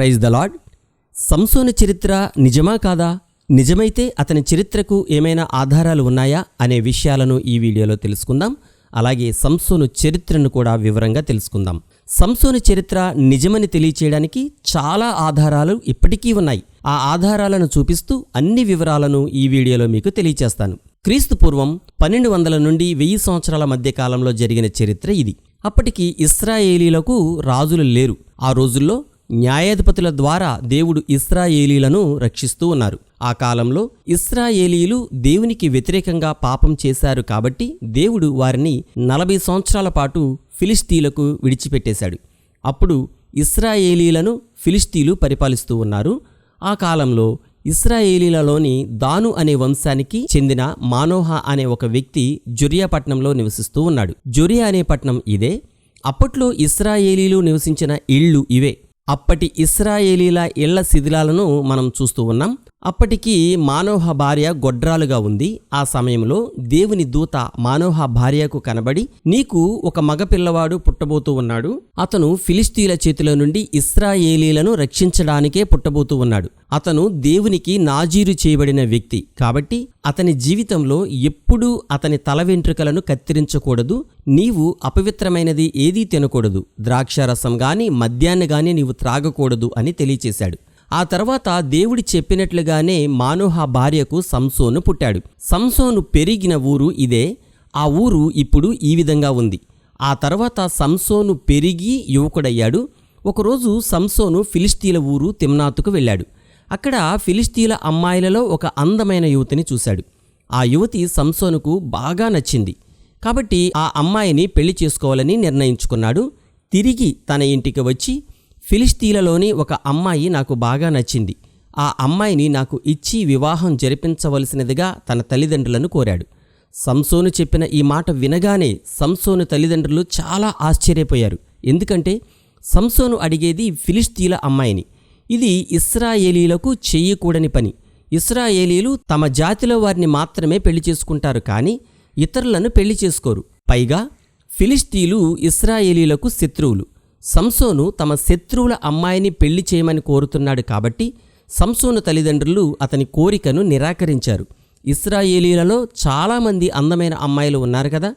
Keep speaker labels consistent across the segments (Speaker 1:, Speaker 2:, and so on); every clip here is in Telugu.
Speaker 1: ప్రైజ్ ద లాడ్ సంసోను చరిత్ర నిజమా కాదా? నిజమైతే అతని చరిత్రకు ఏమైనా ఆధారాలు ఉన్నాయా అనే విషయాలను ఈ వీడియోలో తెలుసుకుందాం. అలాగే సంసోను చరిత్రను కూడా వివరంగా తెలుసుకుందాం. సంసోను చరిత్ర నిజమని తెలియచేయడానికి చాలా ఆధారాలు ఇప్పటికీ ఉన్నాయి. ఆ ఆధారాలను చూపిస్తూ అన్ని వివరాలను ఈ వీడియోలో మీకు తెలియచేస్తాను. క్రీస్తు పూర్వం పన్నెండు వందల నుండి వెయ్యి సంవత్సరాల మధ్య కాలంలో జరిగిన చరిత్ర ఇది. అప్పటికి ఇస్రాయేలీలకు రాజులు లేరు. ఆ రోజుల్లో న్యాయాధిపతుల ద్వారా దేవుడు ఇస్రాయేలీలను రక్షిస్తూ ఉన్నారు. ఆ కాలంలో ఇస్రాయేలీలు దేవునికి వ్యతిరేకంగా పాపం చేశారు కాబట్టి దేవుడు వారిని నలభై సంవత్సరాల పాటు ఫిలిస్తీలకు విడిచిపెట్టేశాడు. అప్పుడు ఇస్రాయేలీలను ఫిలిస్తీలు పరిపాలిస్తూ ఉన్నారు. ఆ కాలంలో ఇస్రాయేలీలలోని దాను అనే వంశానికి చెందిన మానోహ అనే ఒక వ్యక్తి జొరియా పట్నంలో నివసిస్తూ ఉన్నాడు. జొరియా అనే పట్నం ఇదే. అప్పట్లో ఇస్రాయేలీలు నివసించిన ఇళ్ళు ఇవే. అప్పటి ఇస్రాయేలీల ఇళ్ళ శిథిలాలను మనం చూస్తూ ఉన్నాం. అప్పటికి మానోహ భార్య గొడ్రాలుగా ఉంది. ఆ సమయంలో దేవుని దూత మానోహ భార్యకు కనబడి నీకు ఒక మగ పిల్లవాడు పుట్టబోతూ ఉన్నాడు. అతను ఫిలిస్తీన్ల చేతిలో నుండి ఇస్రాయేలీలను రక్షించడానికే పుట్టబోతూ ఉన్నాడు. అతను దేవునికి నాజీరు చేయబడిన వ్యక్తి. కాబట్టి అతని జీవితంలో ఎప్పుడూ అతని తల వెంట్రుకలను కత్తిరించకూడదు. నీవు అపవిత్రమైనది ఏదీ తినకూడదు. ద్రాక్షారసం గాని మద్యాన్ని గాని నీవు త్రాగకూడదు అని తెలియచేశాడు. ఆ తర్వాత దేవుడి చెప్పినట్లుగానే మానోహ భార్యకు సంసోను పుట్టాడు. సంసోను పెరిగిన ఊరు ఇదే. ఆ ఊరు ఇప్పుడు ఈ విధంగా ఉంది. ఆ తర్వాత సంసోను పెరిగి యువకుడయ్యాడు. ఒకరోజు సంసోను ఫిలిస్తీల ఊరు తిమ్నాతుకు వెళ్ళాడు. అక్కడ ఫిలిస్తీల అమ్మాయిలలో ఒక అందమైన యువతిని చూశాడు. ఆ యువతి సంసోనుకు బాగా నచ్చింది. కాబట్టి ఆ అమ్మాయిని పెళ్ళి చేసుకోవాలని నిర్ణయించుకున్నాడు. తిరిగి తన ఇంటికి వచ్చి ఫిలిస్తీన్లలోని ఒక అమ్మాయి నాకు బాగా నచ్చింది. ఆ అమ్మాయిని నాకు ఇచ్చి వివాహం జరిపించవలసినదిగా తన తల్లిదండ్రులను కోరాడు. సంసోను చెప్పిన ఈ మాట వినగానే సంసోను తల్లిదండ్రులు చాలా ఆశ్చర్యపోయారు. ఎందుకంటే సంసోను అడిగేది ఫిలిస్తీన్ల అమ్మాయిని. ఇది ఇస్రాయేలీలకు చెయ్యకూడని పని. ఇస్రాయేలీలు తమ జాతిలో వారిని మాత్రమే పెళ్ళి చేసుకుంటారు కానీ ఇతరులను పెళ్ళి చేసుకోరు. పైగా ఫిలిస్తీన్లు ఇస్రాయేలీలకు శత్రువులు. సంసోను తమ శత్రువుల అమ్మాయిని పెళ్ళి చేయమని కోరుతున్నాడు కాబట్టి సంసోను తల్లిదండ్రులు అతని కోరికను నిరాకరించారు. ఇస్రాయేలీలలో చాలామంది అందమైన అమ్మాయిలు ఉన్నారు కదా.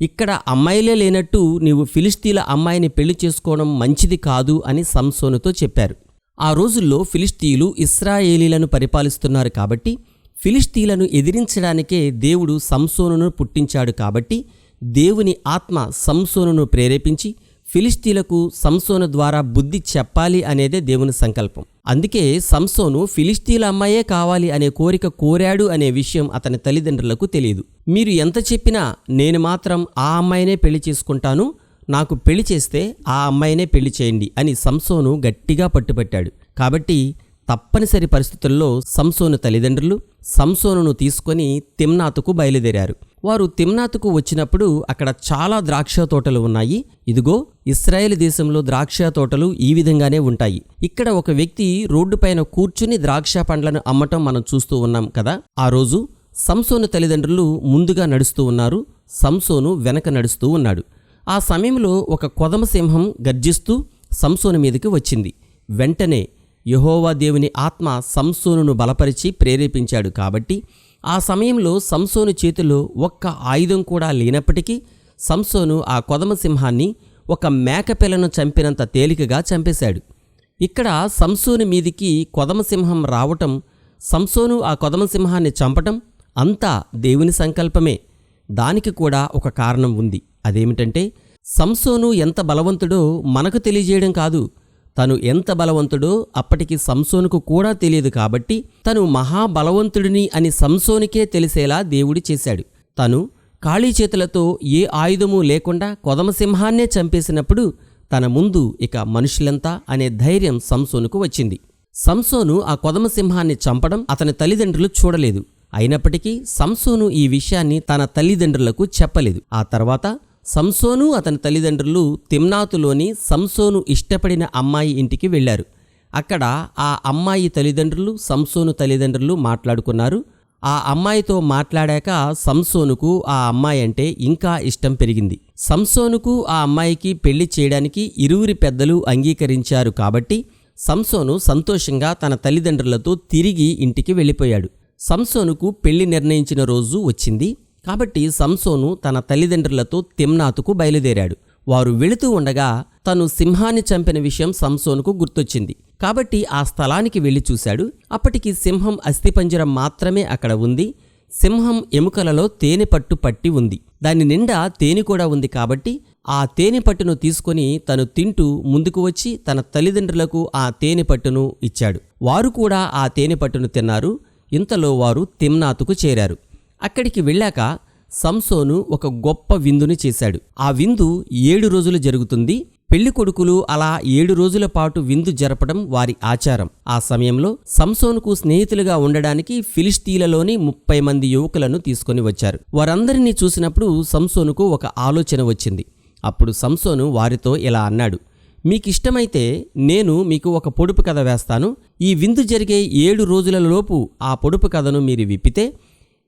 Speaker 1: ఇక్కడ అమ్మాయిలే లేనట్టు నీవు ఫిలిస్తీన్ల అమ్మాయిని పెళ్ళి చేసుకోవడం మంచిది కాదు అని సంసోనుతో చెప్పారు. ఆ రోజుల్లో ఫిలిస్తీన్లు ఇస్రాయేలీలను పరిపాలిస్తున్నారు కాబట్టి ఫిలిస్తీన్లను ఎదిరించడానికే దేవుడు సంసోనును పుట్టించాడు కాబట్టి దేవుని ఆత్మ సంసోనును ప్రేరేపించి ఫిలిస్తీలకు సంసోను ద్వారా బుద్ధి చెప్పాలి అనేదే దేవుని సంకల్పం. అందుకే సంసోను ఫిలిస్తీల అమ్మాయే కావాలి అనే కోరిక కోరాడు అనే విషయం అతని తల్లిదండ్రులకు తెలియదు. మీరు ఎంత చెప్పినా నేను మాత్రం ఆ అమ్మాయినే పెళ్ళి చేసుకుంటాను నాకు పెళ్ళి చేస్తే ఆ అమ్మాయినే పెళ్ళి చేయండి అని సంసోను గట్టిగా పట్టుబట్టాడు. కాబట్టి తప్పనిసరి పరిస్థితుల్లో సంసోను తల్లిదండ్రులు సంసోనును తీసుకొని తిమ్నాతుకు బయలుదేరారు. వారు తిమ్నాతుకు వచ్చినప్పుడు అక్కడ చాలా ద్రాక్ష తోటలు ఉన్నాయి. ఇదిగో ఇస్రాయేల్ దేశంలో ద్రాక్ష తోటలు ఈ విధంగానే ఉంటాయి. ఇక్కడ ఒక వ్యక్తి రోడ్డుపైన కూర్చుని ద్రాక్ష పండ్లను అమ్మటం మనం చూస్తూ ఉన్నాం కదా? ఆ రోజు సంసోను తల్లిదండ్రులు ముందుగా నడుస్తూ ఉన్నారు. సంసోను వెనక నడుస్తూ ఉన్నాడు. ఆ సమయంలో ఒక కొదమ సింహం గర్జిస్తూ సంసోను మీదకి వచ్చింది. వెంటనే యహోవా దేవుని ఆత్మ సంసోనును బలపరిచి ప్రేరేపించాడు కాబట్టి ఆ సమయంలో సంసోను చేతిలో ఒక్క ఆయుధం కూడా లేనప్పటికీ సంసోను ఆ కొదమ సింహాన్ని ఒక మేకపిల్లను చంపినంత తేలికగా చంపేశాడు. ఇక్కడ సంసోను మీదికి కొదమ సింహం రావటం సంసోను ఆ కొదమ సింహాన్ని చంపటం అంతా దేవుని సంకల్పమే. దానికి కూడా ఒక కారణం ఉంది. అదేమిటంటే సంసోను ఎంత బలవంతుడో మనకు తెలియజేయడం కాదు. తను ఎంత బలవంతుడో అప్పటికి సంసోనుకు కూడా తెలియదు కాబట్టి తను మహాబలవంతుడిని అని సంసోనికే తెలిసేలా దేవుడి చేశాడు. తను ఖాళీ చేతులతో ఏ ఆయుధము లేకుండా కొదమసింహాన్నే చంపేసినప్పుడు తన ముందు ఇక మనుషులంతా అనే ధైర్యం సంసోనుకు వచ్చింది. సంసోను ఆ కొదమసింహాన్ని చంపడం అతని తల్లిదండ్రులు చూడలేదు. అయినప్పటికీ సంసోను ఈ విషయాన్ని తన తల్లిదండ్రులకు చెప్పలేదు. ఆ తర్వాత సంసోను అతని తల్లిదండ్రులు తిమ్నాతులోని సంసోను ఇష్టపడిన అమ్మాయి ఇంటికి వెళ్ళారు. అక్కడ ఆ అమ్మాయి తల్లిదండ్రులు సంసోను తల్లిదండ్రులు మాట్లాడుకున్నారు. ఆ అమ్మాయితో మాట్లాడాక సంసోనుకు ఆ అమ్మాయి అంటే ఇంకా ఇష్టం పెరిగింది. సంసోనుకు ఆ అమ్మాయికి పెళ్ళి చేయడానికి ఇరువురి పెద్దలు అంగీకరించారు కాబట్టి సంసోను సంతోషంగా తన తల్లిదండ్రులతో తిరిగి ఇంటికి వెళ్ళిపోయాడు. సంసోనుకు పెళ్ళి నిర్ణయించిన రోజు వచ్చింది. కాబట్టి సంసోను తన తల్లిదండ్రులతో తిమ్నాతుకు బయలుదేరాడు. వారు వెళుతూ ఉండగా తను సింహాన్ని చంపిన విషయం సంసోనుకు గుర్తొచ్చింది. కాబట్టి ఆ స్థలానికి వెళ్ళి చూశాడు. అప్పటికి సింహం అస్థిపంజరం మాత్రమే అక్కడ ఉంది. సింహం ఎముకలలో తేనె పట్టు పట్టి ఉంది. దాని నిండా తేనె కూడా ఉంది కాబట్టి ఆ తేనె పట్టును తీసుకొని తను తింటూ ముందుకు వచ్చి తన తల్లిదండ్రులకు ఆ తేనె పట్టును ఇచ్చాడు. వారు కూడా ఆ తేనె పట్టును తిన్నారు. ఇంతలో వారు తిమ్నాతుకు చేరారు. అక్కడికి వెళ్ళాక సంసోను ఒక గొప్ప విందుని చేశాడు. ఆ విందు ఏడు రోజులు జరుగుతుంది. పెళ్ళి కొడుకులు అలా ఏడు రోజుల పాటు విందు జరపడం వారి ఆచారం. ఆ సమయంలో సంసోనుకు స్నేహితులుగా ఉండడానికి ఫిలిస్తీన్లలోని ముప్పై మంది యువకులను తీసుకొని వచ్చారు. వారందరినీ చూసినప్పుడు సంసోనుకు ఒక ఆలోచన వచ్చింది. అప్పుడు సంసోను వారితో ఇలా అన్నాడు మీకిష్టమైతే నేను మీకు ఒక పొడుపు కథ వేస్తాను. ఈ విందు జరిగే ఏడు రోజులలోపు ఆ పొడుపు కథను మీరు విప్పితే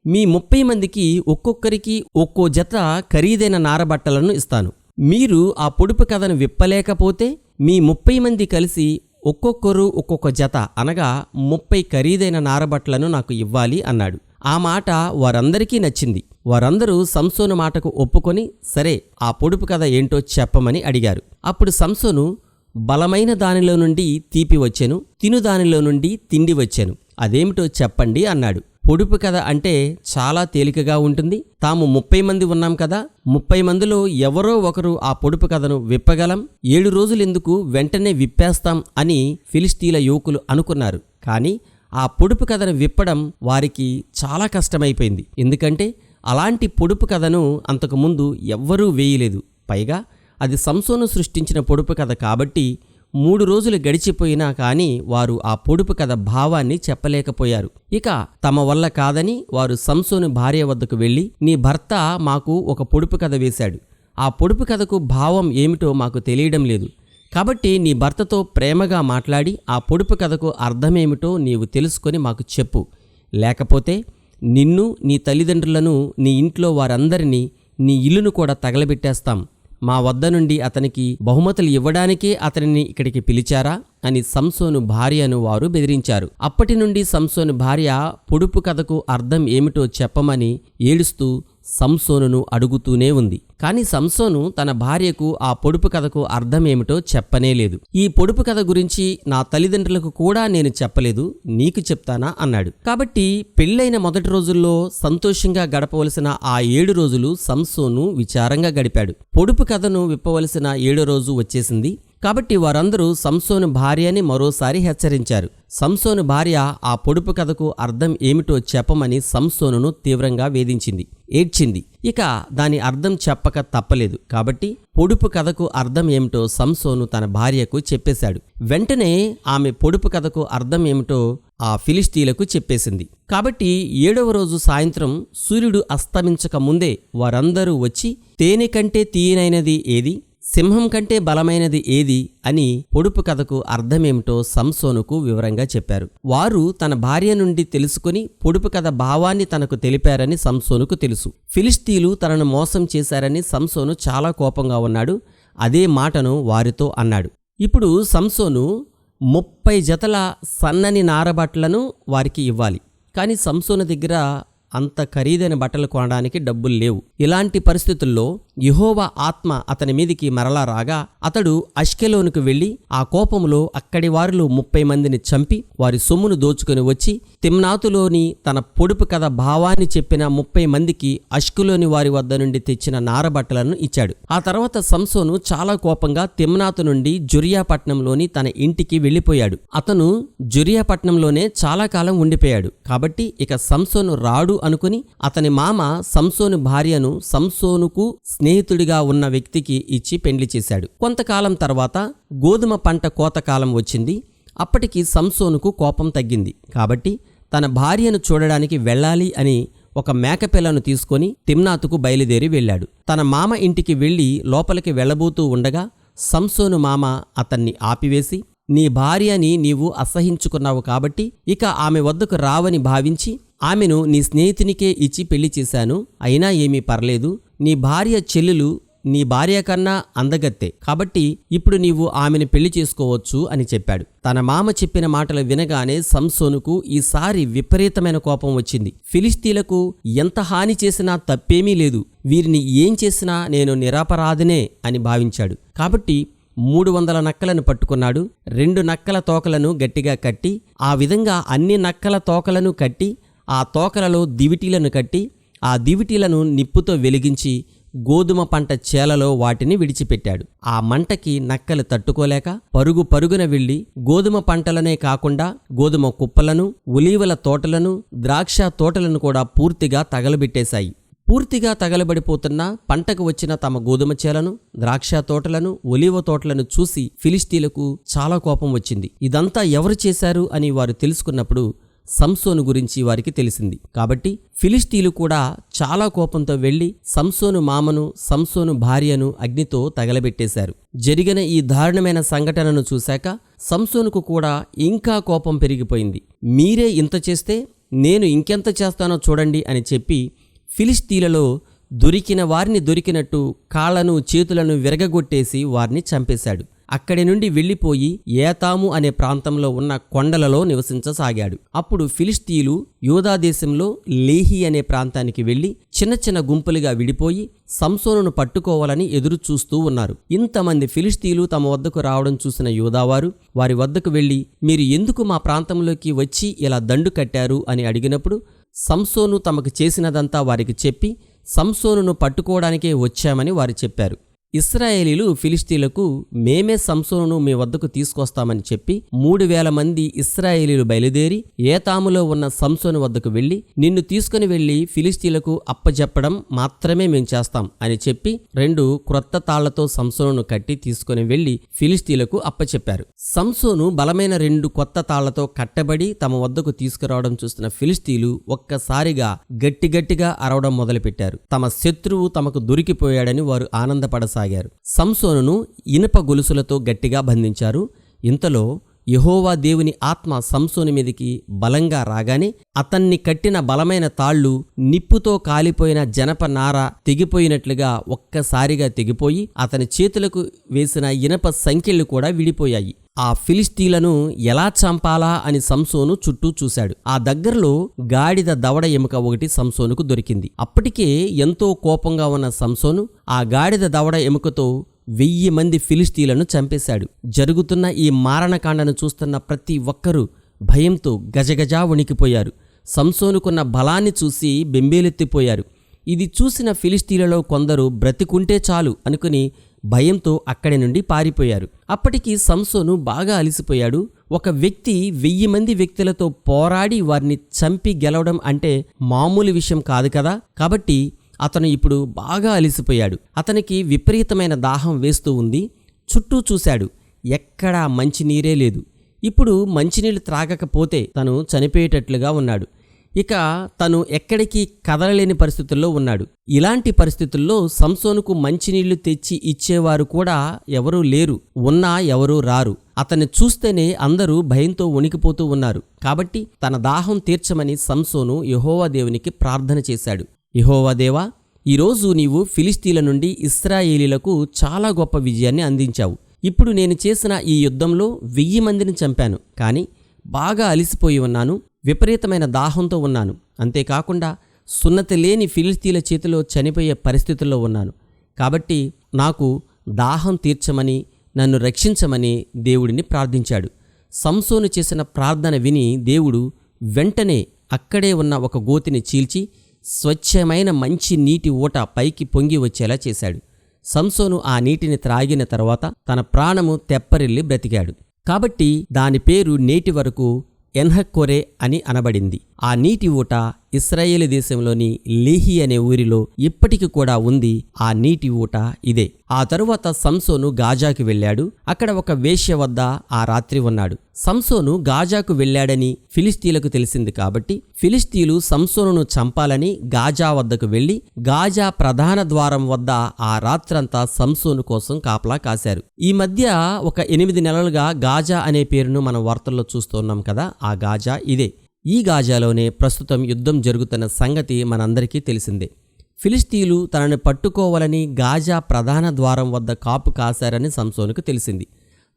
Speaker 1: మీ ముప్పై మందికి ఒక్కొక్కరికి ఒక్కో జత ఖరీదైన నారబట్టలను ఇస్తాను. మీరు ఆ పొడుపు కథను విప్పలేకపోతే మీ ముప్పై మంది కలిసి ఒక్కొక్కరు ఒక్కొక్క జత అనగా ముప్పై ఖరీదైన నారబట్టలను నాకు ఇవ్వాలి అన్నాడు. ఆ మాట వారందరికీ నచ్చింది. వారందరూ సంసోను మాటకు ఒప్పుకొని సరే ఆ పొడుపు కథ ఏంటో చెప్పమని అడిగారు. అప్పుడు సంసోను బలమైన దానిలో నుండి తీపి వచ్చాను తిను దానిలో నుండి తిండి వచ్చాను అదేమిటో చెప్పండి అన్నాడు. పొడుపు కథ అంటే చాలా తేలికగా ఉంటుంది. తాము ముప్పై మంది ఉన్నాం కదా. ముప్పై మందిలో ఎవరో ఒకరు ఆ పొడుపు కథను విప్పగలం. ఏడు రోజులెందుకు వెంటనే విప్పేస్తాం అని ఫిలిస్తీన్ల యువకులు అనుకున్నారు. కానీ ఆ పొడుపు కథను విప్పడం వారికి చాలా కష్టమైపోయింది. ఎందుకంటే అలాంటి పొడుపు కథను అంతకుముందు ఎవ్వరూ వేయలేదు. పైగా అది సంసోను సృష్టించిన పొడుపు కథ కాబట్టి మూడు రోజులు గడిచిపోయినా కానీ వారు ఆ పొడుపు కథ భావాన్ని చెప్పలేకపోయారు. ఇక తమ వల్ల కాదని వారు సంసోను భార్య వద్దకు వెళ్ళి నీ భర్త మాకు ఒక పొడుపు కథ వేశాడు. ఆ పొడుపు కథకు భావం ఏమిటో మాకు తెలియడం లేదు. కాబట్టి నీ భర్తతో ప్రేమగా మాట్లాడి ఆ పొడుపు కథకు అర్థమేమిటో నీవు తెలుసుకొని మాకు చెప్పు. లేకపోతే నిన్ను నీ తల్లిదండ్రులను నీ ఇంట్లో వారందరినీ నీ ఇల్లును కూడా తగలబెట్టేస్తాం. మా వద్ద నుండి అతనికి బహుమతులు ఇవ్వడానికే అతనిని ఇక్కడికి పిలిచారా? అని సంసోను భార్యను వారు బెదిరించారు. అప్పటి నుండి సంసోను భార్య పొడుపు కథకు అర్థం ఏమిటో చెప్పమని ఏడుస్తూ సంసోనును అడుగుతూనే ఉంది. కానీ సంసోను తన భార్యకు ఆ పొడుపు కథకు అర్థమేమిటో చెప్పనే లేదు. ఈ పొడుపు కథ గురించి నా తల్లిదండ్రులకు కూడా నేను చెప్పలేదు నీకు చెప్తానా అన్నాడు. కాబట్టి పెళ్ళైన మొదటి రోజుల్లో సంతోషంగా గడపవలసిన ఆ ఏడు రోజులు సంసోను విచారంగా గడిపాడు. పొడుపు కథను విప్పవలసిన ఏడో రోజు వచ్చేసింది. కాబట్టి వారందరూ సంసోను భార్యని మరోసారి హెచ్చరించారు. సంసోను భార్య ఆ పొడుపు కథకు అర్థం ఏమిటో చెప్పమని సంసోనును తీవ్రంగా వేధించింది ఏడ్చింది. ఇక దాని అర్థం చెప్పక తప్పలేదు. కాబట్టి పొడుపు కథకు అర్థం ఏమిటో సంసోను తన భార్యకు చెప్పేశాడు. వెంటనే ఆమె పొడుపు కథకు అర్థం ఏమిటో ఆ ఫిలిస్తీలకు చెప్పేసింది. కాబట్టి ఏడవ రోజు సాయంత్రం సూర్యుడు అస్తమించక ముందే వారందరూ వచ్చి తేనె కంటే తీయనైనది ఏది? సింహం కంటే బలమైనది ఏది అని పొడుపు కథకు అర్థమేమిటో సంసోనుకు వివరంగా చెప్పారు. వారు తన భార్య నుండి తెలుసుకుని పొడుపు కథ భావాన్ని తనకు తెలిపారని సంసోనుకు తెలుసు. ఫిలిస్తీలు తనను మోసం చేశారని సంసోను చాలా కోపంగా ఉన్నాడు. అదే మాటను వారితో అన్నాడు. ఇప్పుడు సంసోను ముప్పై జతల సన్నని నారబట్టలను వారికి ఇవ్వాలి. కానీ సంసోను దగ్గర అంత ఖరీదైన బట్టలు కొనడానికి డబ్బులు లేవు. ఇలాంటి పరిస్థితుల్లో యెహోవా ఆత్మ అతని మీదికి మరలా రాగా అతడు అష్కెలోనుకు వెళ్ళి ఆ కోపములో అక్కడి వారిలో ముప్పై మందిని చంపి వారి సొమ్మును దోచుకుని వచ్చి తిమ్నాతులోని తన పొడుపు కథ భావాన్ని చెప్పిన ముప్పై మందికి అష్కులోని వారి వద్ద నుండి తెచ్చిన నారబట్టలను ఇచ్చాడు. ఆ తర్వాత సంసోను చాలా కోపంగా తిమ్నాతు నుండి జురియాపట్నంలోని తన ఇంటికి వెళ్ళిపోయాడు అతను జురియాపట్నంలోనే చాలా కాలం ఉండిపోయాడు. కాబట్టి ఇక సంసోను రాడు అనుకుని అతని మామ సంసోను భార్యను సంసోనుకు స్నేహితుడిగా ఉన్న వ్యక్తికి ఇచ్చి పెండ్లి చేశాడు. కొంతకాలం తర్వాత గోధుమ పంట కోతకాలం వచ్చింది. అప్పటికి సంసోనుకు కోపం తగ్గింది. కాబట్టి తన భార్యను చూడడానికి వెళ్ళాలి అని ఒక మేకపిల్లను తీసుకొని తిమ్నాతుకు బయలుదేరి వెళ్ళాడు. తన మామ ఇంటికి వెళ్ళి లోపలికి వెళ్ళబోతూ ఉండగా సంసోను మామ అతన్ని ఆపివేసి నీ భార్యని నీవు అసహించుకున్నావు కాబట్టి ఇక ఆమె వద్దకు రావని భావించి ఆమెను నీ స్నేహితునికే ఇచ్చి పెళ్ళి చేశాను. అయినా ఏమీ పర్లేదు. నీ భార్య చెల్లెలు నీ భార్య కన్నా అందగత్తే. కాబట్టి ఇప్పుడు నీవు ఆమెను పెళ్ళి చేసుకోవచ్చు అని చెప్పాడు. తన మామ చెప్పిన మాటలు వినగానే సంసోనుకు ఈసారి విపరీతమైన కోపం వచ్చింది. ఫిలిస్తీలకు ఎంత హాని చేసినా తప్పేమీ లేదు. వీరిని ఏం చేసినా నేను నిరాపరాధనే అని భావించాడు. కాబట్టి మూడు వందల నక్కలను పట్టుకున్నాడు. రెండు నక్కల తోకలను గట్టిగా కట్టి ఆ విధంగా అన్ని నక్కల తోకలను కట్టి ఆ తోకలలో దివిటీలను కట్టి ఆ దివిటీలను నిప్పుతో వెలిగించి గోధుమ పంట చేలలో వాటిని విడిచిపెట్టాడు. ఆ మంటకి నక్కలు తట్టుకోలేక పరుగు పరుగున వెళ్ళి గోధుమ పంటలనే కాకుండా గోధుమ కుప్పలను ఉలీవల తోటలను ద్రాక్ష తోటలను కూడా పూర్తిగా తగలబెట్టేశాయి. పూర్తిగా తగలబడిపోతున్న పంటకు వచ్చిన తమ గోధుమ చేలను ద్రాక్ష తోటలను ఒలివ తోటలను చూసి ఫిలిస్తీలకు చాలా కోపం వచ్చింది. ఇదంతా ఎవరు చేశారు అని వారు తెలుసుకున్నప్పుడు సంసోను గురించి వారికి తెలిసింది. కాబట్టి ఫిలిస్తీలు కూడా చాలా కోపంతో వెళ్ళి సంసోను మామను సంసోను భార్యను అగ్నితో తగలబెట్టేశారు. జరిగిన ఈ దారుణమైన సంఘటనను చూశాక సంసోనుకు కూడా ఇంకా కోపం పెరిగిపోయింది. మీరే ఇంత చేస్తే నేను ఇంకెంత చేస్తానో చూడండి అని చెప్పి ఫిలిస్తీలలో దొరికిన వారిని దొరికినట్టు కాళ్ళను చేతులను విరగగొట్టేసి వారిని చంపేశాడు. అక్కడి నుండి వెళ్ళిపోయి ఏతాము అనే ప్రాంతంలో ఉన్న కొండలలో నివసించసాగాడు. అప్పుడు ఫిలిస్తీలు యూదాదేశంలో లేహి అనే ప్రాంతానికి వెళ్ళి చిన్న చిన్న గుంపులుగా విడిపోయి సంసోనును పట్టుకోవాలని ఎదురు చూస్తూ ఉన్నారు. ఇంతమంది ఫిలిస్తీలు తమ వద్దకు రావడం చూసిన యూదావారు వారి వద్దకు వెళ్ళి మీరు ఎందుకు మా ప్రాంతంలోకి వచ్చి ఇలా దండు కట్టారు? అని అడిగినప్పుడు సంసోను తమకు చేసినదంతా వారికి చెప్పి సంసోనును పట్టుకోవడానికే వచ్చామని వారు చెప్పారు. ఇస్రాయేలీలు ఫిలిస్తీన్లకు మేమే సంసోను మీ వద్దకు తీసుకొస్తామని చెప్పి మూడు వేల మంది ఇస్రాయేలీలు బయలుదేరి ఏతాములో ఉన్న సంసోను వద్దకు వెళ్ళి నిన్ను తీసుకుని వెళ్ళి ఫిలిస్తీన్లకు అప్పజెప్పడం మాత్రమే మేం చేస్తాం అని చెప్పి రెండు క్రొత్త తాళ్ళతో సంసోను కట్టి తీసుకుని వెళ్ళి ఫిలిస్తీన్లకు అప్పచెప్పారు. సంసోను బలమైన రెండు కొత్త తాళ్ళతో కట్టబడి తమ వద్దకు తీసుకురావడం చూస్తున్న ఫిలిస్తీన్లు ఒక్కసారిగా గట్టి గట్టిగా అరవడం మొదలుపెట్టారు. తమ శత్రువు తమకు దొరికిపోయాడని వారు ఆనందపడసారు సాగారు సంసోనును ఇనుప గొలుసులతో గట్టిగా బంధించారు. ఇంతలో యహోవా దేవుని ఆత్మ సంసోని మీదికి బలంగా రాగానే అతన్ని కట్టిన బలమైన తాళ్ళు నిప్పుతో కాలిపోయిన జనప నార తెగిపోయినట్లుగా ఒక్కసారిగా తెగిపోయి అతని చేతులకు వేసిన ఇనప సంఖ్యలు కూడా విడిపోయాయి. ఆ ఫిలిస్తీలను ఎలా చంపాలా అని సంసోను చుట్టూ చూశాడు. ఆ దగ్గరలో గాడిద దవడ ఎముక ఒకటి సంసోనుకు దొరికింది. అప్పటికే ఎంతో కోపంగా ఉన్న సంసోను ఆ గాడిద దవడ ఎముకతో వెయ్యి మంది ఫిలిస్తీలను చంపేశాడు. జరుగుతున్న ఈ మారణకాండను చూస్తున్న ప్రతి ఒక్కరూ భయంతో గజగజా వణికిపోయారు. సంసోనుకున్న బలాన్ని చూసి బెంబేలెత్తిపోయారు. ఇది చూసిన ఫిలిస్తీన్లలో కొందరు బ్రతికుంటే చాలు అనుకుని భయంతో అక్కడి నుండి పారిపోయారు. అప్పటికి సంసోను బాగా అలిసిపోయాడు. ఒక వ్యక్తి వెయ్యి మంది వ్యక్తులతో పోరాడి వారిని చంపి గెలవడం అంటే మామూలు విషయం కాదు కదా? కాబట్టి అతను ఇప్పుడు బాగా అలిసిపోయాడు. అతనికి విపరీతమైన దాహం వేస్తూ ఉంది. చుట్టూ చూశాడు. ఎక్కడా మంచినీరే లేదు. ఇప్పుడు మంచినీళ్ళు త్రాగకపోతే తను చనిపోయేటట్లుగా ఉన్నాడు. ఇక తను ఎక్కడికి కదలలేని పరిస్థితుల్లో ఉన్నాడు. ఇలాంటి పరిస్థితుల్లో సంసోనుకు మంచినీళ్ళు తెచ్చి ఇచ్చేవారు కూడా ఎవరూ లేరు. ఉన్నా ఎవరూ రారు. అతన్ని చూస్తేనే అందరూ భయంతో వణికిపోతూ ఉన్నారు. కాబట్టి తన దాహం తీర్చమని సంసోను యహోవా దేవునికి ప్రార్థన చేశాడు. యహోవా దేవా ఈరోజు నీవు ఫిలిస్తీన్ల నుండి ఇస్రాయేలీలకు చాలా గొప్ప విజయాన్ని అందించావు. ఇప్పుడు నేను చేసిన ఈ యుద్ధంలో వెయ్యి మందిని చంపాను. కానీ బాగా అలిసిపోయి ఉన్నాను విపరీతమైన దాహంతో ఉన్నాను. అంతేకాకుండా సున్నతి లేని ఫిలిస్తీన్ల చేతిలో చనిపోయే పరిస్థితుల్లో ఉన్నాను. కాబట్టి నాకు దాహం తీర్చమని నన్ను రక్షించమని దేవుడిని ప్రార్థించాడు. సంసోను చేసిన ప్రార్థన విని దేవుడు వెంటనే అక్కడే ఉన్న ఒక గోతిని చీల్చి స్వచ్ఛమైన మంచి నీటి ఊట పైకి పొంగి వచ్చేలా చేశాడు. సంసోను ఆ నీటిని త్రాగిన తర్వాత తన ప్రాణము తెప్పరిల్లి బ్రతికాడు. కాబట్టి దాని పేరు నేటి వరకు ఎన్హక్కొరే అని అనబడింది. ఆ నీటి ఊట ఇస్రాయేల్ దేశంలోని లేహి అనే ఊరిలో ఇప్పటికి కూడా ఉంది ఆ నీటి ఊట ఇదే. ఆ తరువాత సంసోను గాజాకి వెళ్ళాడు. అక్కడ ఒక వేశ్య వద్ద ఆ రాత్రి ఉన్నాడు. సంసోను గాజాకు వెళ్ళాడని ఫిలిస్తీలకు తెలిసింది కాబట్టి ఫిలిస్తీలు సంసోనును చంపాలని గాజా వద్దకు వెళ్ళి గాజా ప్రధాన ద్వారం వద్ద ఆ రాత్రంతా సంసోను కోసం కాపలా కాశారు. ఈ మధ్య ఒక ఎనిమిది నెలలుగా గాజా అనే పేరును మనం వార్తల్లో చూస్తున్నాం కదా. ఆ గాజా ఇదే. ఈ గాజాలోనే ప్రస్తుతం యుద్ధం జరుగుతున్న సంగతి మనందరికీ తెలిసిందే. ఫిలిస్తీన్లు తనని పట్టుకోవాలని గాజా ప్రధాన ద్వారం వద్ద కాపు కాశారని సంసోనుకు తెలిసింది.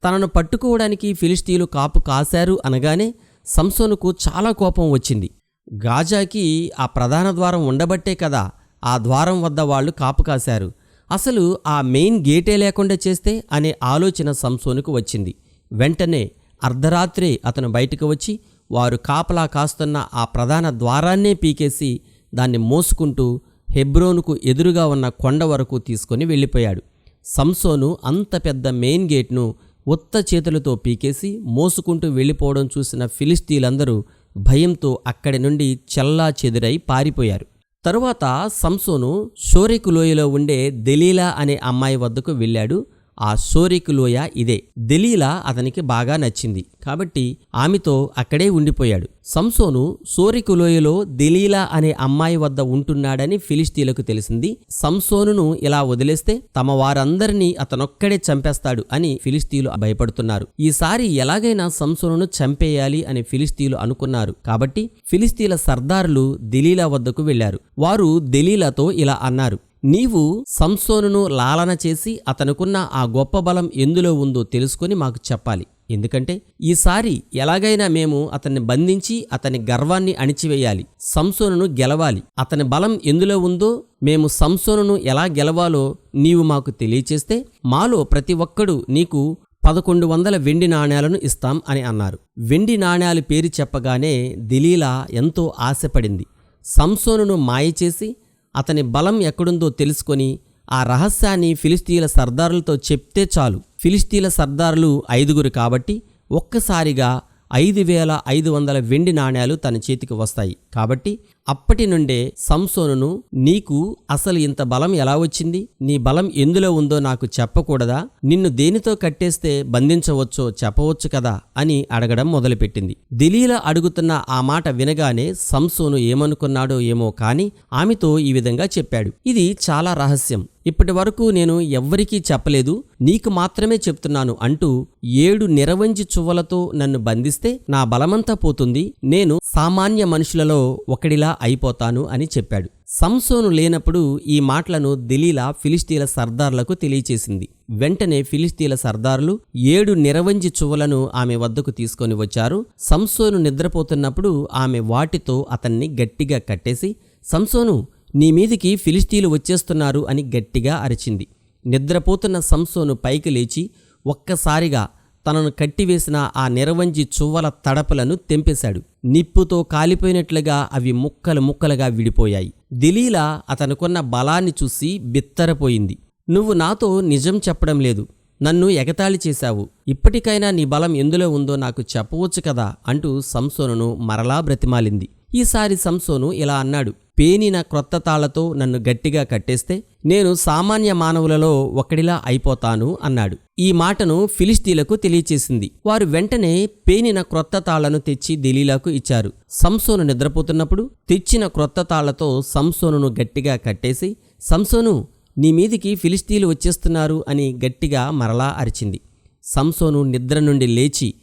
Speaker 1: తనను పట్టుకోవడానికి ఫిలిస్తీన్లు కాపు కాశారు అనగానే సంసోనుకు చాలా కోపం వచ్చింది. గాజాకి ఆ ప్రధాన ద్వారం ఉండబట్టే కదా ఆ ద్వారం వద్ద వాళ్ళు కాపు కాశారు. అసలు ఆ మెయిన్ గేటే లేకుండా చేస్తే అనే ఆలోచన సంసోనుకు వచ్చింది. వెంటనే అర్ధరాత్రే అతను బయటకు వచ్చి వారు కాపలా కాస్తున్న ఆ ప్రధాన ద్వారాన్నే పీకేసి దాన్ని మోసుకుంటూ హెబ్రోనుకు ఎదురుగా ఉన్న కొండ వరకు తీసుకొని వెళ్ళిపోయాడు. సంసోను అంత పెద్ద మెయిన్ గేట్ను ఉత్త చేతులతో పీకేసి మోసుకుంటూ వెళ్ళిపోవడం చూసిన ఫిలిస్తీన్లందరూ భయంతో అక్కడి నుండి చెల్లా చెదురై పారిపోయారు. తరువాత సంసోను షోరికు లోయలో ఉండే దెలీలా అనే అమ్మాయి వద్దకు వెళ్ళాడు. ఆ షోరెకు లోయ ఇదే. దెలీలా అతనికి బాగా నచ్చింది. కాబట్టి ఆమెతో అక్కడే ఉండిపోయాడు. సంసోను సోరికు లోయలో దెలీలా అనే అమ్మాయి వద్ద ఉంటున్నాడని ఫిలిస్తీలకు తెలిసింది. సంసోనును ఇలా వదిలేస్తే తమ వారందరినీ అతనొక్కడే చంపేస్తాడు అని ఫిలిస్తీలు భయపడుతున్నారు. ఈసారి ఎలాగైనా సంసోనును చంపేయాలి అని ఫిలిస్తీలు అనుకున్నారు. కాబట్టి ఫిలిస్తీల సర్దారులు దెలీలా వద్దకు వెళ్ళారు వారు దెలీలాతో ఇలా అన్నారు. నీవు సంసోనును లాలన చేసి అతనుకున్న ఆ గొప్ప బలం ఎందులో ఉందో తెలుసుకొని మాకు చెప్పాలి. ఎందుకంటే ఈసారి ఎలాగైనా మేము అతన్ని బంధించి అతని గర్వాన్ని అణిచివేయాలి. సంసోనును గెలవాలి. అతని బలం ఎందులో ఉందో మేము సంసోనును ఎలా గెలవాలో నీవు మాకు తెలియచేస్తే మాలో ప్రతి ఒక్కడు నీకు పదకొండు వందల వెండి నాణేలను ఇస్తాం అని అన్నారు. వెండి నాణ్యాలు పేరు చెప్పగానే దిలీలా ఎంతో ఆశపడింది. సంసోనును మాయ చేసి అతని బలం ఎక్కడుందో తెలుసుకొని ఆ రహస్యాన్ని ఫిలిస్తీన్ల సర్దారులతో చెప్తే చాలు. ఫిలిస్తీన్ల సర్దారులు ఐదుగురు కాబట్టి ఒక్కసారిగా ఐదు వేల ఐదు వందల వెండి నాణేలు తన చేతికి వస్తాయి. కాబట్టి అప్పటి నుండే సంసోనును నీకు అసలు ఇంత బలం ఎలా వచ్చింది? నీ బలం ఎందులో ఉందో నాకు చెప్పకూడదా? నిన్ను దేనితో కట్టేస్తే బంధించవచ్చో చెప్పవచ్చు కదా? అని అడగడం మొదలుపెట్టింది. దిలీల అడుగుతున్న ఆ మాట వినగానే సంసోను ఏమనుకున్నాడో ఏమో కాని ఆమెతో ఈ విధంగా చెప్పాడు. ఇది చాలా రహస్యం. ఇప్పటి వరకు నేను ఎవ్వరికీ చెప్పలేదు. నీకు మాత్రమే చెప్తున్నాను అంటూ ఏడు నిరవంజి చువ్వలతో నన్ను బంధిస్తే నా బలమంతా పోతుంది. నేను సామాన్య మనుషులలో ఒకడిలా అయిపోతాను అని చెప్పాడు. సంసోను లేనప్పుడు ఈ మాటలను దిలీలా ఫిలిస్తీన్ల సర్దార్లకు తెలియచేసింది. వెంటనే ఫిలిస్తీన్ల సర్దారులు ఏడు నిరవంజి చువ్వలను ఆమె వద్దకు తీసుకొని వచ్చారు. సంసోను నిద్రపోతున్నప్పుడు ఆమె వాటితో అతన్ని గట్టిగా కట్టేసి సంసోను నీ మీదికి ఫిలిస్తీన్లు వచ్చేస్తున్నారు అని గట్టిగా అరిచింది. నిద్రపోతున్న సంసోను పైకి లేచి ఒక్కసారిగా తనను కట్టివేసిన ఆ నిరవంజి చువ్వల తడపలను తెంపేశాడు. నిప్పుతో కాలిపోయినట్లుగా అవి ముక్కలు ముక్కలుగా విడిపోయాయి. దిలీలా అతనుకున్న బలాన్ని చూసి బిత్తరపోయింది. నువ్వు నాతో నిజం చెప్పడం లేదు. నన్ను ఎగతాళి చేశావు. ఇప్పటికైనా నీ బలం ఎందులో ఉందో నాకు చెప్పవచ్చు కదా అంటూ సంసోనును మరలా బ్రతిమాలింది. ఈసారి సంసోను ఇలా అన్నాడు. పేనిన క్రొత్త తాళ్ళతో నన్ను గట్టిగా కట్టేస్తే నేను సామాన్య మానవులలో ఒకడిలా అయిపోతాను అన్నాడు. ఈ మాటను ఫిలిస్తీలకు తెలియచేసింది. వారు వెంటనే పేనిన క్రొత్త తాళ్ళను తెచ్చి దిలీలాకు ఇచ్చారు. సంసోను నిద్రపోతున్నప్పుడు తెచ్చిన క్రొత్త తాళ్ళతో సంసోనును గట్టిగా కట్టేసి సంసోను నీ మీదికి ఫిలిస్తీన్లు వచ్చేస్తున్నారు అని గట్టిగా మరలా అరిచింది. సంసోను నిద్ర నుండి లేచి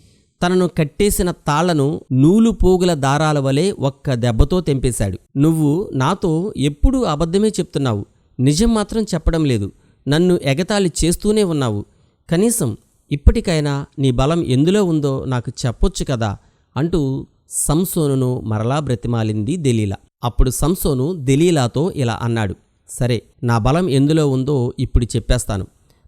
Speaker 1: తనను కట్టేసిన తాళ్ళను నూలు పోగుల దారాల వలె ఒక్క దెబ్బతో తెంపేశాడు. నువ్వు నాతో ఎప్పుడూ అబద్ధమే చెప్తున్నావు. నిజం మాత్రం చెప్పడం లేదు. నన్ను ఎగతాళి చేస్తూనే ఉన్నావు. కనీసం ఇప్పటికైనా నీ బలం ఎందులో ఉందో నాకు చెప్పొచ్చు కదా అంటూ సంసోనును మరలా బ్రతిమాలింది దెలీలా. అప్పుడు సంసోను దెలీలాతో ఇలా అన్నాడు. సరే నా బలం ఎందులో ఉందో ఇప్పుడు చెప్పేస్తాను.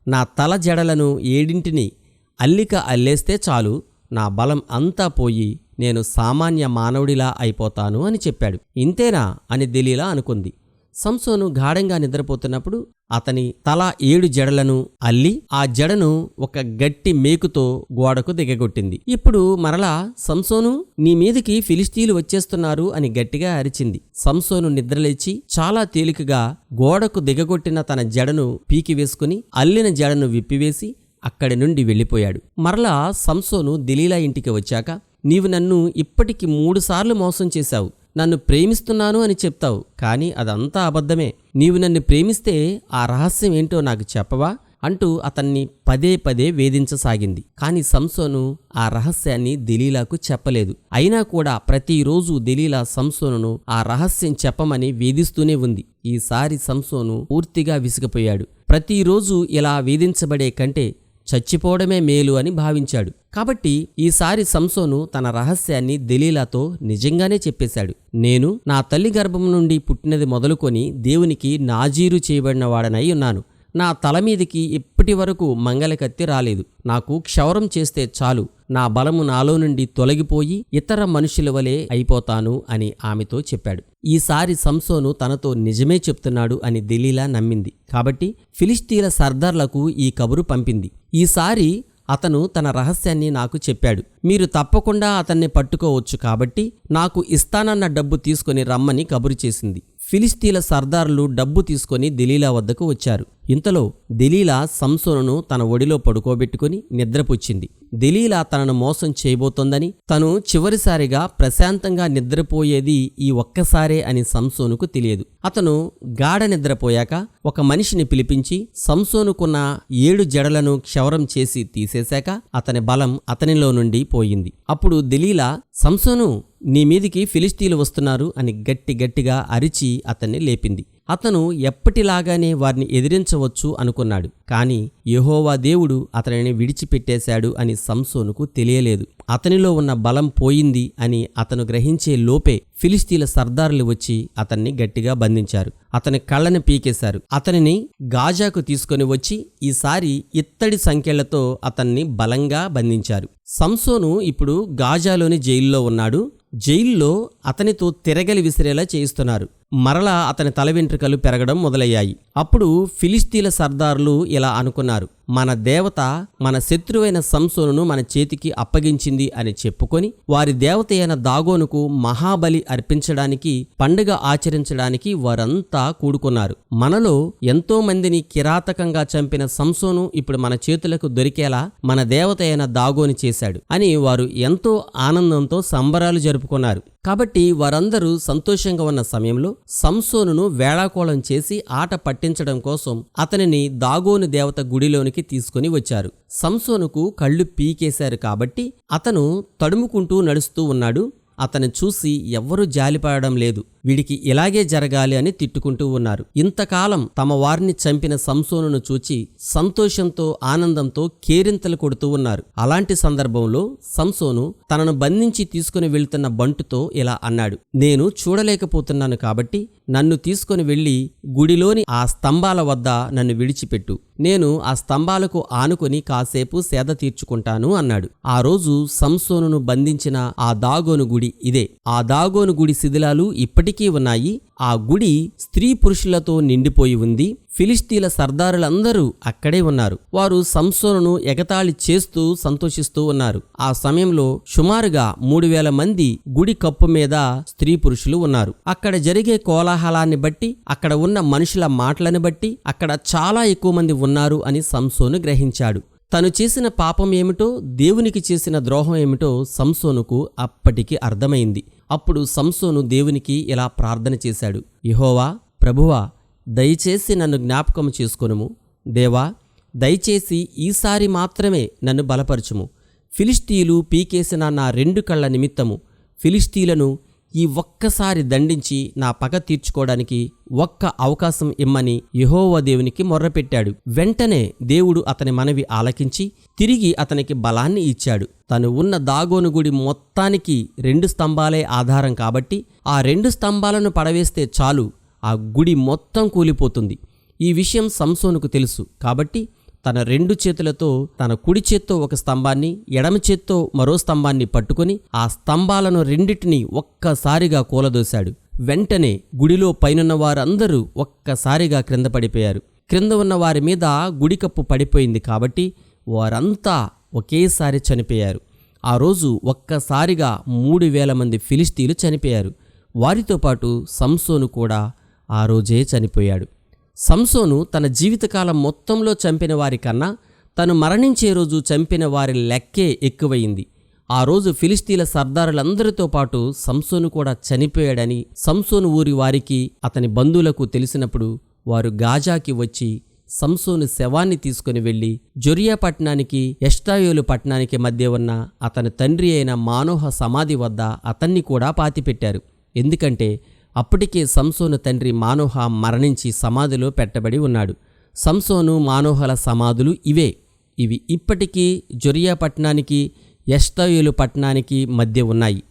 Speaker 1: నా తల జడలను ఏడింటిని అల్లిక అల్లేస్తే చాలు. నా బలం అంతా పోయి నేను సామాన్య మానవుడిలా అయిపోతాను అని చెప్పాడు. ఇంతేనా? అని దిలీలా అనుకుంది. సంసోను గాఢంగా నిద్రపోతున్నప్పుడు అతని తల ఏడు జడలను అల్లి ఆ జడను ఒక గట్టి మేకుతో గోడకు దిగగొట్టింది. ఇప్పుడు మరలా సంసోను నీ మీదికి ఫిలిస్తీన్లు వచ్చేస్తున్నారు అని గట్టిగా అరిచింది. సంసోను నిద్రలేచి చాలా తేలికగా గోడకు దిగగొట్టిన తన జడను పీకి వేసుకుని అల్లిన జడను విప్పివేసి అక్కడి నుండి వెళ్ళిపోయాడు. మరలా సంసోను దిలీలా ఇంటికి వచ్చాక నీవు నన్ను ఇప్పటికి మూడుసార్లు మోసం చేశావు. నన్ను ప్రేమిస్తున్నాను అని చెప్తావు. కానీ అదంతా అబద్ధమే. నీవు నన్ను ప్రేమిస్తే ఆ రహస్యం ఏంటో నాకు చెప్పవా? అంటూ అతన్ని పదే పదే వేధించసాగింది. కాని సంసోను ఆ రహస్యాన్ని దిలీలాకు చెప్పలేదు. అయినా కూడా ప్రతిరోజు దిలీలా సంసోనును ఆ రహస్యం చెప్పమని వేధిస్తూనే ఉంది. ఈసారి సంసోను పూర్తిగా విసిగిపోయాడు. ప్రతిరోజు ఇలా వేధించబడే కంటే చచ్చిపోవడమే మేలు అని భావించాడు. కాబట్టి ఈసారి సంసోను తన రహస్యాన్ని దెలీలాతో నిజంగానే చెప్పేశాడు. నేను నా తల్లి గర్భం నుండి పుట్టినది మొదలుకొని దేవునికి నాజీరు చేయబడిన వాడనై ఉన్నాను. నా తల మీదికి ఇప్పటి వరకు మంగళకత్తి రాలేదు. నాకు క్షౌరం చేస్తే చాలు. నా బలము నాలో నుండి తొలగిపోయి ఇతర మనుషుల వలె అయిపోతాను అని ఆమెతో చెప్పాడు. ఈసారి సంసోను తనతో నిజమే చెప్తున్నాడు అని దిలీలా నమ్మింది. కాబట్టి ఫిలిస్తీన్ల సర్దార్లకు ఈ కబురు పంపింది. ఈసారి అతను తన రహస్యాన్ని నాకు చెప్పాడు. మీరు తప్పకుండా అతన్ని పట్టుకోవచ్చు కాబట్టి నాకు ఇస్తానన్న డబ్బు తీసుకొని రమ్మని కబురు చేసింది. ఫిలిస్తీన్ల సర్దార్లు డబ్బు తీసుకొని దిలీలా వద్దకు వచ్చారు. ఇంతలో దెలీలా సంసోనును తన ఒడిలో పడుకోబెట్టుకుని నిద్రపుచ్చింది. దెలీలా తనను మోసం చేయబోతోందని తను చివరిసారిగా ప్రశాంతంగా నిద్రపోయేది ఈ ఒక్కసారే అని సంసోనుకు తెలియదు. అతను గాఢ నిద్రపోయాక ఒక మనిషిని పిలిపించి సంసోనుకున్న ఏడు జడలను క్షవరం చేసి తీసేశాక అతని బలం అతనిలో నుండి పోయింది. అప్పుడు దెలీలా సంసోను నీ మీదికి ఫిలిస్తీన్లు వస్తున్నారు అని గట్టి గట్టిగా అరిచి అతన్ని లేపింది. అతను ఎప్పటిలాగానే వారిని ఎదిరించవచ్చు అనుకున్నాడు. కాని యెహోవా దేవుడు అతనిని విడిచిపెట్టేశాడు అని సంసోనుకు తెలియలేదు. అతనిలో ఉన్న బలం పోయింది అని అతను గ్రహించే లోపే ఫిలిస్తీన్ల సర్దారులు వచ్చి అతన్ని గట్టిగా బంధించారు. అతని కళ్ళని పీకేశారు. అతనిని గాజాకు తీసుకొని వచ్చి ఈసారి ఇత్తడి సంఖ్యలతో అతన్ని బలంగా బంధించారు. సంసోను ఇప్పుడు గాజాలోని జైల్లో ఉన్నాడు. జైల్లో అతనితో తిరగలి విసిరేలా చేయిస్తున్నారు. మరలా అతని తల వెంట్రుకలు పెరగడం మొదలయ్యాయి. అప్పుడు ఫిలిస్తీన్ల సర్దారులు ఇలా అనుకున్నారు మన దేవత మన శత్రువైన సంసోనును మన చేతికి అప్పగించింది అని చెప్పుకొని వారి దేవత అయిన దాగోనుకు మహాబలి అర్పించడానికి పండుగ ఆచరించడానికి వారంతా కూడుకున్నారు. మనలో ఎంతో మందిని కిరాతకంగా చంపిన సంసోను ఇప్పుడు మన చేతులకు దొరికేలా మన దేవత అయిన దాగోని చేశాడు అని వారు ఎంతో ఆనందంతో సంబరాలు జరుపుకున్నారు. కాబట్టి వారందరూ సంతోషంగా ఉన్న సమయంలో సంసోనును వేళాకోళం చేసి ఆట పట్టించడం కోసం అతనిని దాగోను దేవత గుడిలోనికి తీసుకుని వచ్చారు. సంసోనుకు కళ్ళు పీకేశారు కాబట్టి అతను తడుముకుంటూ నడుస్తూ ఉన్నాడు. అతను చూసి ఎవ్వరూ జాలిపడడం లేదు. వీడికి ఇలాగే జరగాలి అని తిట్టుకుంటూ ఉన్నారు. ఇంతకాలం తమ వారిని చంపిన సంసోనును చూచి సంతోషంతో ఆనందంతో కేరింతలు కొడుతూ ఉన్నారు. అలాంటి సందర్భంలో సంసోను తనను బంధించి తీసుకుని వెళ్తున్న బంటుతో ఇలా అన్నాడు. నేను చూడలేకపోతున్నాను కాబట్టి నన్ను తీసుకుని వెళ్ళి గుడిలోని ఆ స్తంభాల వద్ద నన్ను విడిచిపెట్టు. నేను ఆ స్తంభాలకు ఆనుకొని కాసేపు సేద తీర్చుకుంటాను అన్నాడు. ఆ రోజు సంసోనును బంధించిన ఆ దాగోను గుడి ఇదే. ఆ దాగోను గుడి శిథిలాలు ఇప్పటికీ ఉన్నాయి. ఆ గుడి స్త్రీ పురుషులతో నిండిపోయి ఉంది. ఫిలిస్తీన్ల సర్దారులందరూ అక్కడే ఉన్నారు. వారు సంసోనును ఎగతాళి చేస్తూ సంతోషిస్తూ ఉన్నారు. ఆ సమయంలో సుమారుగా మూడు వేల మంది గుడి కప్పు మీద స్త్రీ పురుషులు ఉన్నారు. అక్కడ జరిగే కోలాహలాన్ని బట్టి అక్కడ ఉన్న మనుషుల మాటలను బట్టి అక్కడ చాలా ఎక్కువ మంది ఉన్నారు అని సంసోను గ్రహించాడు. తను చేసిన పాపం ఏమిటో దేవునికి చేసిన ద్రోహం ఏమిటో సంసోనుకు అప్పటికి అర్థమైంది. అప్పుడు సంసోను దేవునికి ఇలా ప్రార్థన చేశాడు. యహోవా ప్రభువా దయచేసి నన్ను జ్ఞాపకం చేసుకొనుము. దేవా దయచేసి ఈసారి మాత్రమే నన్ను బలపరచుము. ఫిలిస్తీలు పీకేసిన నా రెండు కళ్ళ నిమిత్తము ఫిలిస్తీలను ఈ ఒక్కసారి దండించి నా పగ తీర్చుకోవడానికి ఒక్క అవకాశం ఇమ్మని యహోవ దేవునికి మొర్రపెట్టాడు. వెంటనే దేవుడు అతని మనవి ఆలకించి తిరిగి అతనికి బలాన్ని ఇచ్చాడు. తను ఉన్న దాగోను గుడి మొత్తానికి రెండు స్తంభాలే ఆధారం కాబట్టి ఆ రెండు స్తంభాలను పడవేస్తే చాలు ఆ గుడి మొత్తం కూలిపోతుంది. ఈ విషయం సంసోనుకు తెలుసు కాబట్టి తన రెండు చేతులతో తన కుడి చేత్తో ఒక స్తంభాన్ని ఎడమ చేత్తో మరో స్తంభాన్ని పట్టుకొని ఆ స్తంభాలను రెండిటిని ఒక్కసారిగా కూలదోశాడు. వెంటనే గుడిలో పైనున్న వారందరూ ఒక్కసారిగా క్రింద పడిపోయారు. క్రింద ఉన్న వారి మీద గుడికప్పు పడిపోయింది కాబట్టి వారంతా ఒకేసారి చనిపోయారు. ఆ రోజు ఒక్కసారిగా మూడు వేల మంది ఫిలిస్తీన్లు చనిపోయారు. వారితో పాటు సంసోను కూడా ఆ రోజే చనిపోయాడు. సంసోను తన జీవితకాలం మొత్తంలో చంపిన వారి కన్నా తను మరణించే రోజు చంపిన వారి లెక్కే ఎక్కువయింది ఆ రోజు ఫిలిస్తీన్ల సర్దారులందరితో పాటు సంసోను కూడా చనిపోయాడని సంసోను ఊరి వారికి అతని బంధువులకు తెలిసినప్పుడు వారు గాజాకి వచ్చి సంసోను శవాన్ని తీసుకుని వెళ్ళి జొరియా పట్టణానికి ఎష్టాయోలు పట్టణానికి మధ్య ఉన్న అతని తండ్రి అయిన మానోహ సమాధి వద్ద అతన్ని కూడా పాతిపెట్టారు. ఎందుకంటే అప్పటికే సంసోను తండ్రి మానోహ మరణించి సమాధిలో పెట్టబడి ఉన్నాడు. సంసోను మానోహల సమాధులు ఇవే. ఇవి ఇప్పటికీ జొరియా పట్టణానికి ఎష్టాయోలు పట్టణానికి మధ్య ఉన్నాయి.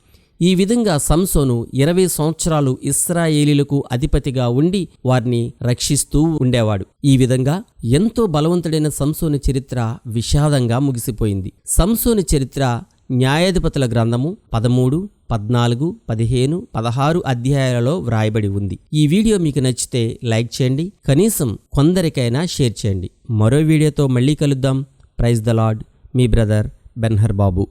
Speaker 1: ఈ విధంగా సంసోను ఇరవై సంవత్సరాలు ఇస్రాయేలీలకు అధిపతిగా ఉండి వారిని రక్షిస్తూ ఉండేవాడు. ఈ విధంగా ఎంతో బలవంతుడైన సంసోను చరిత్ర విషాదంగా ముగిసిపోయింది. సంసోను చరిత్ర న్యాయాధిపతుల గ్రంథము పదమూడు పద్నాలుగు పదిహేను పదహారు అధ్యాయాలలో వ్రాయబడి ఉంది. ఈ వీడియో మీకు నచ్చితే లైక్ చేయండి. కనీసం కొందరికైనా షేర్ చేయండి. మరో వీడియోతో మళ్ళీ కలుద్దాం. Praise the lord. Me brother Ben-Hur Babu